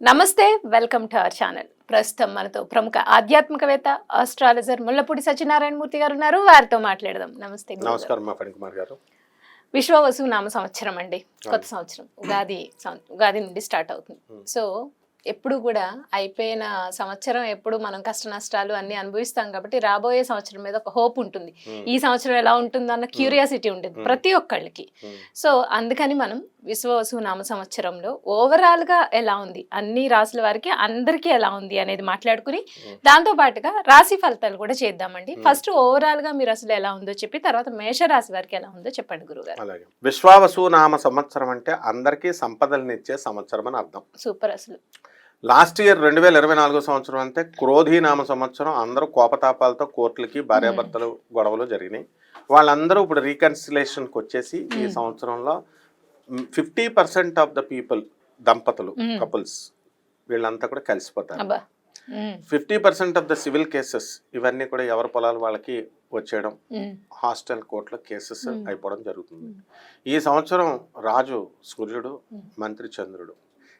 నమస్తే welcome to our channel. ప్రస్తుతం మనతో ప్రముఖ ఆధ్యాత్మికవేత్త ఆస్ట్రాలజర్ ముల్లపూడి సత్యనారాయణ మూర్తి గారు ఉన్నారు. వారితో మాట్లాడదాం. నమస్తే. నమస్కారం కుమార్ గారు. విశ్వవసు నామ సంవత్సరం అండి. కొత్త సంవత్సరం. ఉగాది ఉగాది నుండి స్టార్ట్ అవుతుంది. సో ఎప్పుడు కూడా అయిపోయిన సంవత్సరం ఎప్పుడు మనం కష్ట నష్టాలు అన్ని అనుభవిస్తాం కాబట్టి రాబోయే సంవత్సరం మీద ఒక హోప్ ఉంటుంది. ఈ సంవత్సరం ఎలా ఉంటుంది అన్న క్యూరియాసిటీ ఉంటుంది. ప్రతి ఒక్కళ్ళకి. సో అందుకని మనం విశ్వవసు నామ సంవత్సరంలో ఓవరాల్గా ఎలా ఉంది అన్ని రాసుల వారికి అందరికీ ఎలా ఉంది అనేది మాట్లాడుకుని. దాంతో పాటుగా రాశి ఫలితాలు కూడా చేద్దామండి. ఫస్ట్ ఓవరాల్గా మీరు అసలు ఎలా ఉందో చెప్పి తర్వాత మేష రాశి వారికి ఎలా ఉందో చెప్పండి గురుగారు అలాగే విశ్వావసు నామ సంవత్సరం అంటే అందరికీ సంపదలనిచ్చే సంవత్సరం అని అర్థం సూపర్ అసలు లాస్ట్ ఇయర్ రెండు వేల ఇరవై నాలుగో సంవత్సరం అంటే క్రోధి నామ సంవత్సరం అందరూ కోపతాపాలతో కోర్టులకి భార్యాభర్తలు గొడవలు జరిగినాయి వాళ్ళందరూ ఇప్పుడు రీకన్సిలేషన్కి వచ్చేసి ఈ Hmm. సంవత్సరంలో fifty percent of the people దంపతులు Hmm. కపుల్స్ వీళ్ళంతా కూడా కలిసిపోతారు fifty percent of the civil cases ఇవన్నీ కూడా ఎవరి పొలాలు వాళ్ళకి వచ్చేయడం హాస్టల్ కోర్టులో కేసెస్ Hmm. అయిపోవడం జరుగుతుంది Hmm. ఈ సంవత్సరం రాజు సూర్యుడు Hmm. మంత్రి చంద్రుడు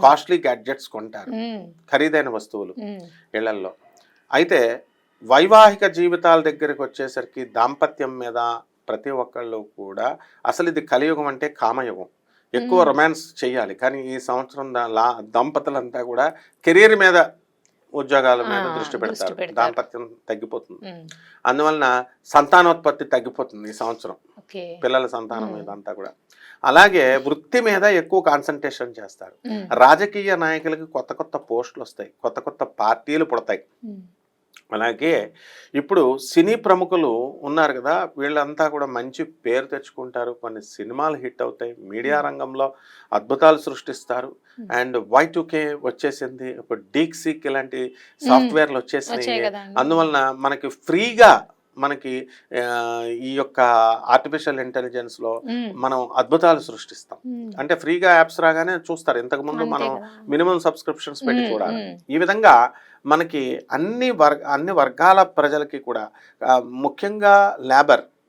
కాస్ట్లీ గ్యాడ్జెట్స్ కొంటారు. ఖరీదైన వస్తువులు ఇళ్ళల్లో. అయితే వైవాహిక జీవితాల దగ్గరికి వచ్చేసరికి దాంపత్యం మీద ప్రతి ఒక్కళ్ళు కూడా అసలు ఇది కలియుగం అంటే కామయుగం. ఎక్కువ. రొమాన్స్ చేయాలి. కానీ ఈ సంవత్సరం లా- దంపతులంతా కూడా కెరీర్ మీద ఉద్యోగాల మీద దృష్టి పెడతారు. దాంపత్యం తగ్గిపోతుంది. అందువలన సంతానోత్పత్తి తగ్గిపోతుంది ఈ సంవత్సరం. పిల్లల సంతానం. మీద అంతా కూడా. అలాగే వృత్తి మీద ఎక్కువ కాన్సన్ట్రేషన్ చేస్తారు. రాజకీయ నాయకులకి కొత్త కొత్త పోస్టులు వస్తాయి. కొత్త కొత్త పార్టీలు పుడతాయి. అలాగే ఇప్పుడు సినీ ప్రముఖులు ఉన్నారు కదా వీళ్ళంతా కూడా మంచి పేరు తెచ్చుకుంటారు. కొన్ని సినిమాలు హిట్ అవుతాయి. మీడియా రంగంలో అద్భుతాలు సృష్టిస్తారు. అండ్ వై కే వచ్చేసింది. ఇప్పుడు డీక్సీక్ ఇలాంటి సాఫ్ట్వేర్లు వచ్చేసినాయి. అందువలన మనకి ఫ్రీగా మనకి ఈ యొక్క ఆర్టిఫిషియల్ ఇంటెలిజెన్స్లో మనం అద్భుతాలు సృష్టిస్తాం. అంటే ఫ్రీగా యాప్స్ రాగానే చూస్తారు. ఇంతకు ముందు అంతే మనం. మినిమం సబ్స్క్రిప్షన్స్ పెట్టి చూడాలి. ఈ విధంగా మనకి అన్ని వర్గ అన్ని వర్గాల ప్రజలకి కూడా ముఖ్యంగా లేబర్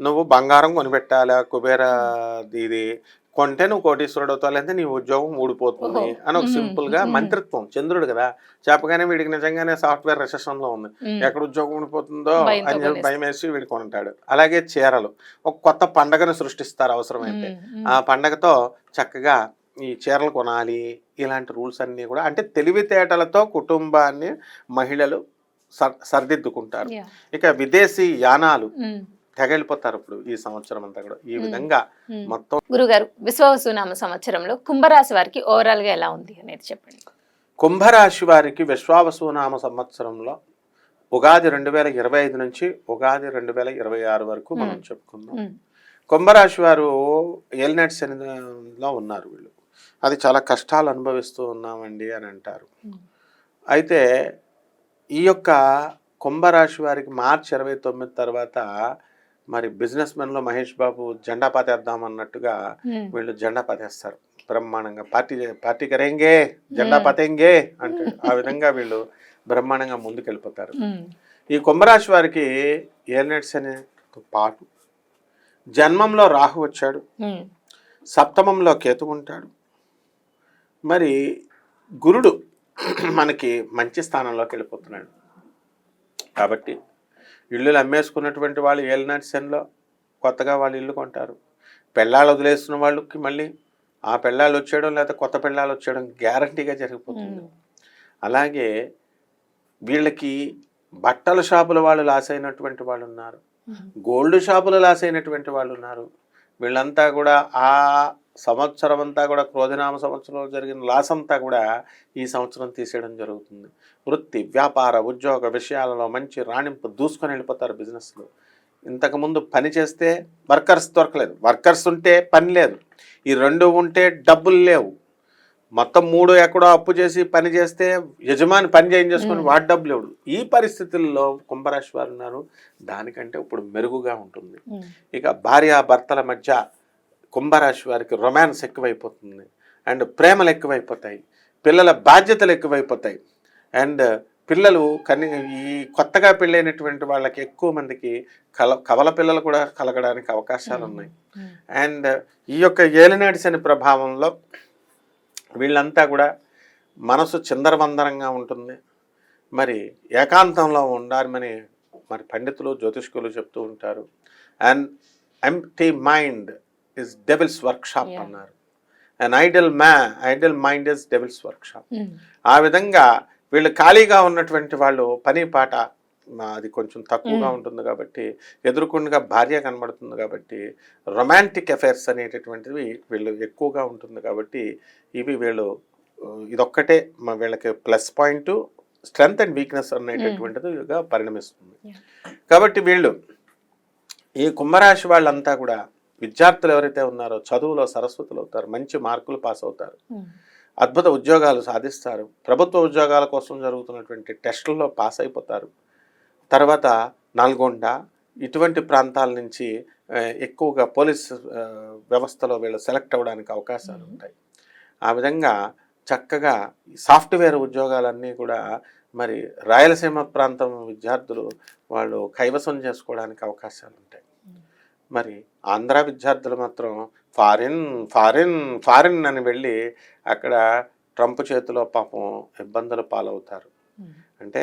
నువ్వు బంగారం కొనిపెట్టాలా? కుబేర ఇది కొంటే నువ్వు కోటీశ్వరుడు అవుతావు లేదంటే నీ ఉద్యోగం ఊడిపోతుంది. అని ఒక. సింపుల్గా. మంత్రిత్వం. చంద్రుడు కదా చెప్పగానే వీడికి నిజంగానే సాఫ్ట్వేర్ రెసెషన్లో ఉంది ఎక్కడ ఉద్యోగం ఊడిపోతుందో అని చెప్పి. భయం వేసి వీడు కొంటాడు అలాగే చీరలు. ఒక కొత్త పండగను సృష్టిస్తారు అవసరమైతే. ఆ పండగతో చక్కగా ఈ చీరలు కొనాలి ఇలాంటి రూల్స్ అన్నీ కూడా అంటే తెలివితేటలతో కుటుంబాన్ని మహిళలు సర్ సరిదిద్దుకుంటారు. ఇక విదేశీ యానాలు. తెగలిపోతారు ఇప్పుడు ఈ సంవత్సరం అంతా కూడా. ఈ. విధంగా. మొత్తం గురుగారు విశ్వవసునామ సంవత్సరంలో కుంభరాశి వారికి ఓవరాల్గా ఎలా ఉంది అనేది చెప్పండి. కుంభరాశి వారికి విశ్వావసునామ సంవత్సరంలో ఉగాది రెండు వేల ఇరవై ఐదు నుంచి ఉగాది రెండు వేల ఇరవై ఆరు వరకు మనం. చెప్పుకుందాం. కుంభరాశి వారు ఏలినట్ శనిలో ఉన్నారు వీళ్ళు. అది చాలా కష్టాలు అనుభవిస్తూ ఉన్నామండి అని అంటారు. అయితే ఈ యొక్క కుంభరాశి వారికి మార్చి ఇరవై తొమ్మిది తర్వాత మరి బిజినెస్ మెన్లో మహేష్ బాబు జెండా పాతేద్దాం అన్నట్టుగా వీళ్ళు జెండా పాతేస్తారు. బ్రహ్మాండంగా పార్టీ పార్టీ కరేంగే జెండా. పాతేంగే అంటాడు. ఆ విధంగా వీళ్ళు బ్రహ్మాండంగా ముందుకెళ్ళిపోతారు. ఈ కుంభరాశి వారికి ఏలినట్స్ అనేతో పాటు. జన్మంలో రాహు వచ్చాడు. సప్తమంలో కేతు ఉంటాడు. మరి గురుడు మనకి మంచి స్థానంలోకి వెళ్ళిపోతున్నాడు. కాబట్టి ఇల్లులు అమ్మేసుకున్నటువంటి వాళ్ళు ఏలినాటి శనిలో కొత్తగా వాళ్ళు ఇల్లు కొంటారు. పెళ్ళాలు వదిలేస్తున్న వాళ్ళకి మళ్ళీ ఆ పెళ్ళాలు వచ్చేయడం లేదా కొత్త పెళ్ళాలు వచ్చేయడం గ్యారంటీగా జరిగిపోతుంది. అలాగే వీళ్ళకి బట్టల షాపుల వాళ్ళు లాస్ అయినటువంటి వాళ్ళు ఉన్నారు. గోల్డ్ షాపులు లాస్ అయినటువంటి వాళ్ళు ఉన్నారు. వీళ్ళంతా కూడా ఆ సంవత్సరం అంతా కూడా క్రోధనామ సంవత్సరంలో జరిగిన లాస్ అంతా కూడా ఈ సంవత్సరం తీసేయడం జరుగుతుంది. వృత్తి వ్యాపార ఉద్యోగ విషయాలలో మంచి రాణింపు దూసుకొని వెళ్ళిపోతారు బిజినెస్లో. ఇంతకుముందు పని చేస్తే వర్కర్స్ దొరకలేదు. వర్కర్స్ ఉంటే పని లేదు. ఈ రెండు ఉంటే డబ్బులు లేవు. మొత్తం మూడు ఎక్కడో అప్పు చేసి పని చేస్తే యజమాని పని చేయించేసుకొని వాడి డబ్బులు లేవు. ఈ పరిస్థితుల్లో కుంభరాశి వారు ఉన్నారు. దానికంటే ఇప్పుడు మెరుగుగా ఉంటుంది. ఇక భార్య భర్తల మధ్య కుంభరాశి వారికి రొమాన్స్ ఎక్కువైపోతుంది. అండ్ ప్రేమలు ఎక్కువైపోతాయి. పిల్లల బాధ్యతలు ఎక్కువైపోతాయి. అండ్ పిల్లలు కని ఈ కొత్తగా పెళ్ళైనటువంటి వాళ్ళకి ఎక్కువ మందికి కల కవల పిల్లలు కూడా కలగడానికి అవకాశాలు ఉన్నాయి. అండ్ ఈ యొక్క ఏలినాటి శని ప్రభావంలో వీళ్ళంతా కూడా మనసు చిందరవందరంగా ఉంటుంది. మరి ఏకాంతంలో ఉండాలని మరి పండితులు జ్యోతిష్కులు చెప్తూ ఉంటారు. And empty mind is devil's workshop. అన్నారు అండ్ ఐడల్ మ్యా idle mind is devil's workshop ఆ విధంగా వీళ్ళు ఖాళీగా ఉన్నటువంటి వాళ్ళు పని పాట అది కొంచెం తక్కువగా Mm. ఉంటుంది కాబట్టి ఎదురుకుండా భార్య కనబడుతుంది కాబట్టి రొమాంటిక్ అఫైర్స్ అనేటటువంటివి వీళ్ళు ఎక్కువగా ఉంటుంది కాబట్టి ఇవి వీళ్ళు ఇదొక్కటే మా వీళ్ళకి plus point strength and weakness అనేటటువంటిదిగా పరిణమిస్తుంది Yeah. కాబట్టి వీళ్ళు ఈ కుంభరాశి వాళ్ళంతా కూడా విద్యార్థులు ఎవరైతే ఉన్నారో చదువులో సరస్వతులు అవుతారు మంచి మార్కులు పాస్ అవుతారు. ఉమ్, అద్భుత ఉద్యోగాలు సాధిస్తారు. ప్రభుత్వ ఉద్యోగాల కోసం జరుగుతున్నటువంటి టెస్టుల్లో పాస్ అయిపోతారు. తర్వాత నల్గొండ ఇటువంటి ప్రాంతాల నుంచి ఎక్కువగా పోలీస్ వ్యవస్థలో వీళ్ళు సెలెక్ట్ అవ్వడానికి అవకాశాలు ఉంటాయి. ఆ విధంగా చక్కగా సాఫ్ట్వేర్ ఉద్యోగాలన్నీ కూడా మరి రాయలసీమ ప్రాంతం విద్యార్థులు వాళ్ళు కైవసం చేసుకోవడానికి అవకాశాలు ఉంటాయి. మరి ఆంధ్ర విద్యార్థులు మాత్రం ఫారిన్ ఫారిన్ ఫారిన్ అని వెళ్ళి అక్కడ ట్రంప్ చేతిలో పాపం ఇబ్బందులు పాలవుతారు. అంటే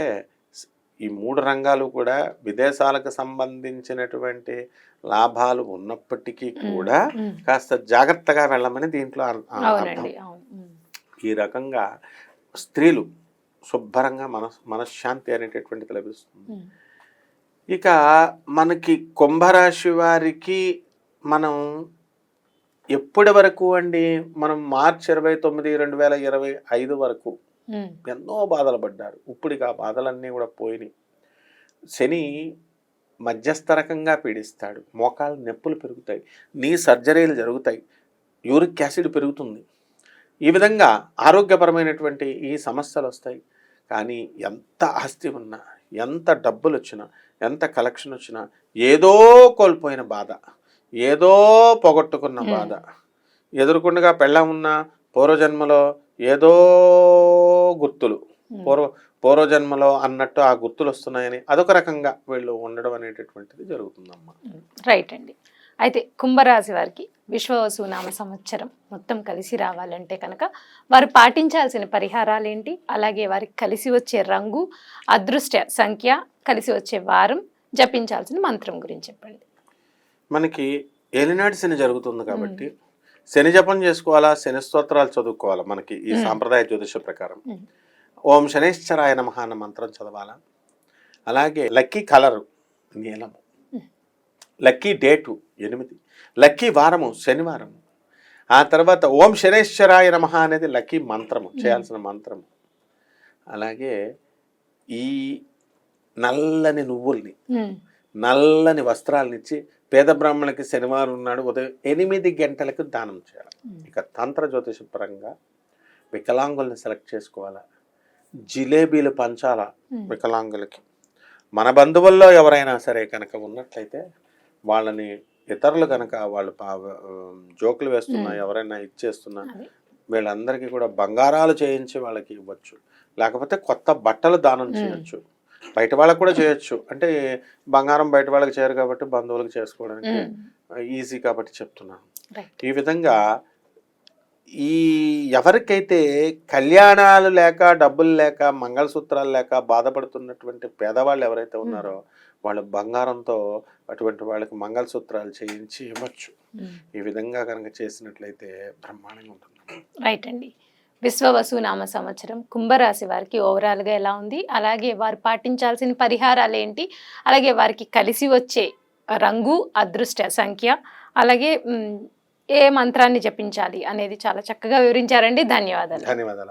ఈ మూడు రంగాలు కూడా విదేశాలకు సంబంధించినటువంటి లాభాలు ఉన్నప్పటికీ కూడా కాస్త జాగ్రత్తగా వెళ్ళమని దీంట్లో ఈ రకంగా స్త్రీలు శుభ్రంగా మనస్ మనశ్శాంతి అనేటటువంటిది లభిస్తుంది. ఇక మనకి కుంభరాశి వారికి మనం ఎప్పటి వరకు అండి? మనం మార్చి ఇరవై తొమ్మిది రెండు వేల ఇరవై ఐదు వరకు ఎన్నో బాధలు పడ్డారు. ఇప్పటికి ఆ బాధలన్నీ కూడా పోయినాయి. శని మధ్యస్థరకంగా పీడిస్తాడు. మోకాలు నొప్పులు పెరుగుతాయి. నీ సర్జరీలు జరుగుతాయి. యూరిక్ యాసిడ్ పెరుగుతుంది. ఈ విధంగా ఆరోగ్యపరమైనటువంటి ఈ సమస్యలు వస్తాయి. కానీ ఎంత ఆస్తి ఉన్నా ఎంత డబ్బులు వచ్చినా ఎంత కలెక్షన్ వచ్చినా ఏదో కోల్పోయిన బాధ ఏదో పొగొట్టుకున్న. బాధ ఎదురుకుండగా పెళ్ళం ఉన్న పూర్వజన్మలో ఏదో గుర్తులు. పూర్వ పూర్వజన్మలో అన్నట్టు ఆ గుర్తులు వస్తున్నాయని అదొక రకంగా వీళ్ళు ఉండడం అనేటటువంటిది జరుగుతుందమ్మా రైట్ అండి అయితే కుంభరాశి వారికి విశ్వవసునామ సంవత్సరం మొత్తం కలిసి రావాలంటే కనుక వారు పాటించాల్సిన పరిహారాలు ఏంటి అలాగే వారికి కలిసి వచ్చే రంగు అదృష్ట సంఖ్య కలిసి వచ్చే వారం జపించాల్సిన మంత్రం గురించి చెప్పండి. మనకి ఏలినాటి శని జరుగుతుంది కాబట్టి శని జపం చేసుకోవాలా? శని స్తోత్రాలు చదువుకోవాలా? మనకి ఈ. సాంప్రదాయ జ్యోతిష ప్రకారం. ఓం శనేశ్వరాయ నమః అన్న మంత్రం చదవాలా? అలాగే లక్కీ కలరు నీలము. లక్కీ డేటు ఎనిమిది లక్కీ వారము శనివారము ఆ తర్వాత ఓం శనేశ్వరాయ నమః అనేది లక్కీ మంత్రము చేయాల్సిన మంత్రము. అలాగే ఈ నల్లని నువ్వుల్ని నల్లని వస్త్రాలను ఇచ్చి పేద బ్రాహ్మణులకి శనివారం నాడు ఉదయం ఎనిమిది గంటలకు దానం చేయాలి. ఇక తంత్ర జ్యోతిష పరంగా వికలాంగుల్ని సెలెక్ట్ చేసుకోవాలా? జిలేబీలు పంచాల వికలాంగులకి? మన బంధువుల్లో ఎవరైనా సరే కనుక ఉన్నట్లయితే వాళ్ళని ఇతరులు కనుక వాళ్ళు జోకులు వేస్తున్నా. ఎవరైనా ఇచ్చేస్తున్నా. వీళ్ళందరికీ కూడా బంగారాలు చేయించి వాళ్ళకి ఇవ్వచ్చు లేకపోతే కొత్త బట్టలు దానం. చేయొచ్చు బయట వాళ్ళకు కూడా చేయొచ్చు అంటే బంగారం బయట వాళ్ళకి చేయరు కాబట్టి బంధువులకు చేసుకోవడానికి ఈజీ కాబట్టి చెప్తున్నాను. ఈ విధంగా ఈ ఎవరికైతే కళ్యాణాలు లేక డబ్బులు లేక మంగళసూత్రాలు లేక బాధపడుతున్నటువంటి పేదవాళ్ళు ఎవరైతే ఉన్నారో వాళ్ళు బంగారంతో అటువంటి వాళ్ళకి మంగళసూత్రాలు చేయించి ఇవ్వచ్చు. ఈ విధంగా కనుక చేసినట్లయితే బ్రహ్మాండంగా ఉంటుంది. రైట్ అండి. విశ్వవసు నామ సంవత్సరం కుంభరాశి వారికి ఓవరాల్గా ఎలా ఉంది? అలాగే వారు పాటించాల్సిన పరిహారాలు ఏంటి? అలాగే వారికి కలిసి వచ్చే రంగు అదృష్ట సంఖ్య అలాగే ఏ మంత్రాన్ని జపించాలి అనేది చాలా చక్కగా వివరించారండి. ధన్యవాదాలు. ధన్యవాదాలు.